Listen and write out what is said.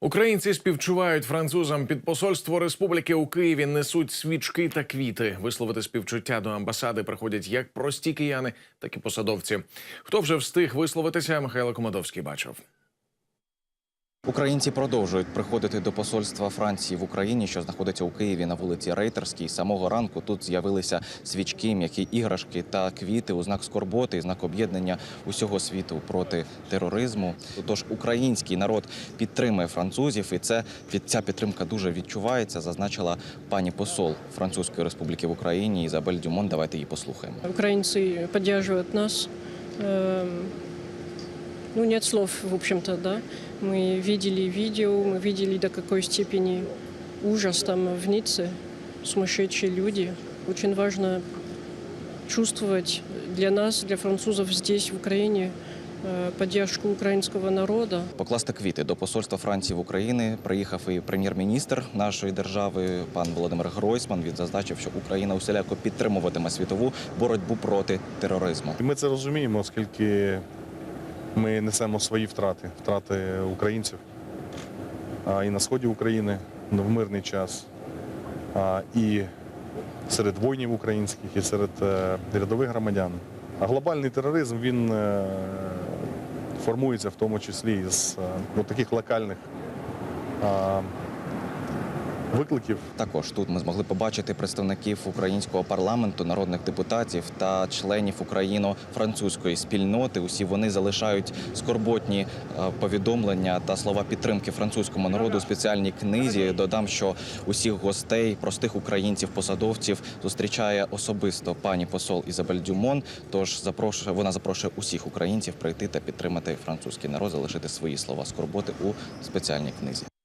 Українці співчувають французам під посольство республіки у Києві. Несуть свічки та квіти. Висловити співчуття до амбасади приходять як прості кияни, так і посадовці. Хто вже встиг висловитися? Михайло Комадовський бачив. Українці продовжують приходити до посольства Франції в Україні, що знаходиться у Києві на вулиці Рейтерській. Самого ранку тут з'явилися свічки, м'які іграшки та квіти у знак скорботи, знак об'єднання усього світу проти тероризму. Тож український народ підтримує французів, і це ця підтримка дуже відчувається. Зазначила пані посол Французької республіки в Україні Ізабель Дюмон. Давайте її послухаємо. Украинцы поддерживают нас Эм, Ну, нет слов, в общем-то, да. Мы видели видео, мы видели до какой степени ужас там в Ницце, сумасшедшие люди. Очень важно чувствовать для нас, для французов здесь, в Украине, э, поддержку украинского народа. Покласти квіти до посольства Франції в Україні приїхав і прем'єр-міністр нашої держави, пан Володимир Гройсман. Він зазначив, що Україна усіляко підтримуватиме світову боротьбу проти тероризму. І ми це розуміємо, оскільки ми несемо свої втрати, втрати українців а, і на сході України ну, в мирний час, а, і серед воїнів українських, і серед е, рядових громадян. А глобальний тероризм він е, формується в тому числі з е, ну, таких локальних викликів. Також тут ми змогли побачити представників українського парламенту, народних депутатів та членів україно-французької спільноти. Усі вони залишають скорботні е, повідомлення та слова підтримки французькому народу у спеціальній книзі. Додам, що усіх гостей, простих українців, посадовців зустрічає особисто пані посол Ізабель Дюмон. Тож запрошує вона запрошує усіх українців прийти та підтримати французький народ, залишити свої слова скорботи у спеціальній книзі.